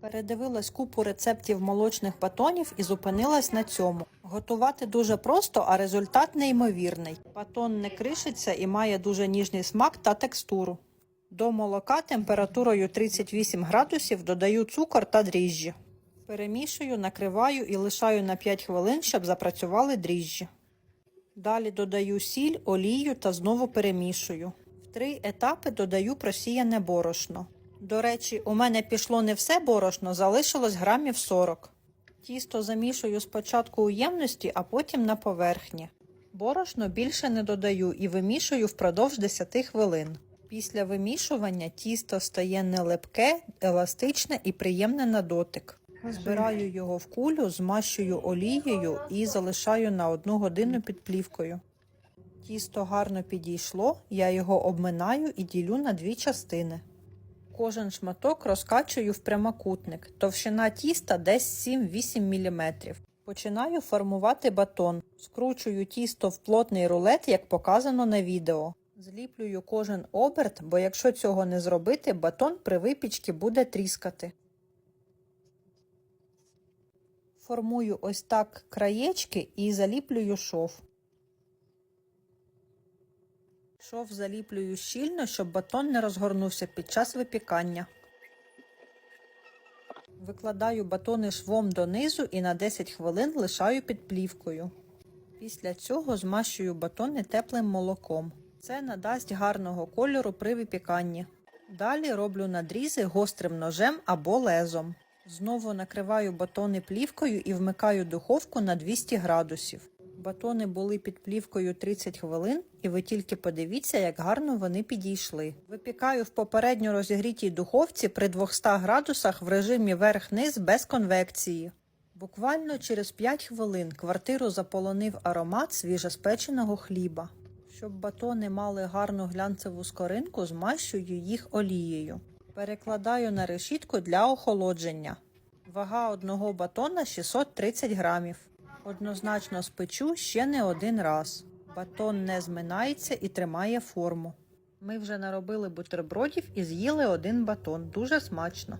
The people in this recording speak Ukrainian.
Передивилась купу рецептів молочних батонів і зупинилась на цьому. Готувати дуже просто, а результат неймовірний. Батон не кришиться і має дуже ніжний смак та текстуру. До молока температурою 38 градусів додаю цукор та дріжджі. Перемішую, накриваю і лишаю на 5 хвилин, щоб запрацювали дріжджі. Далі додаю сіль, олію та знову перемішую. В три етапи додаю просіяне борошно. До речі, у мене пішло не все борошно, залишилось грамів 40. Тісто замішую спочатку у ємності, а потім на поверхні. Борошно більше не додаю і вимішую впродовж 10 хвилин. Після вимішування тісто стає не лепке, еластичне і приємне на дотик. Збираю його в кулю, змащую олією і залишаю на одну годину під плівкою. Тісто гарно підійшло, я його обминаю і ділю на дві частини. Кожен шматок розкачую в прямокутник. Товщина тіста десь 7-8 мм. Починаю формувати батон. Скручую тісто в плотний рулет, як показано на відео. Зліплюю кожен оберт, бо якщо цього не зробити, батон при випічці буде тріскати. Формую ось так краєчки і заліплюю шов. Шов заліплюю щільно, щоб батон не розгорнувся під час випікання. Викладаю батони швом донизу і на 10 хвилин лишаю під плівкою. Після цього змащую батони теплим молоком. Це надасть гарного кольору при випіканні. Далі роблю надрізи гострим ножем або лезом. Знову накриваю батони плівкою і вмикаю духовку на 200 градусів. Батони були під плівкою 30 хвилин, і ви тільки подивіться, як гарно вони підійшли. Випікаю в попередньо розігрітій духовці при 200 градусах в режимі верх-низ без конвекції. Буквально через 5 хвилин квартиру заполонив аромат свіжеспеченого хліба. Щоб батони мали гарну глянцеву скоринку, змащую їх олією. Перекладаю на решітку для охолодження. Вага одного батона 630 грамів. Однозначно спечу ще не один раз. Батон не зминається і тримає форму. Ми вже наробили бутербродів і з'їли один батон. Дуже смачно.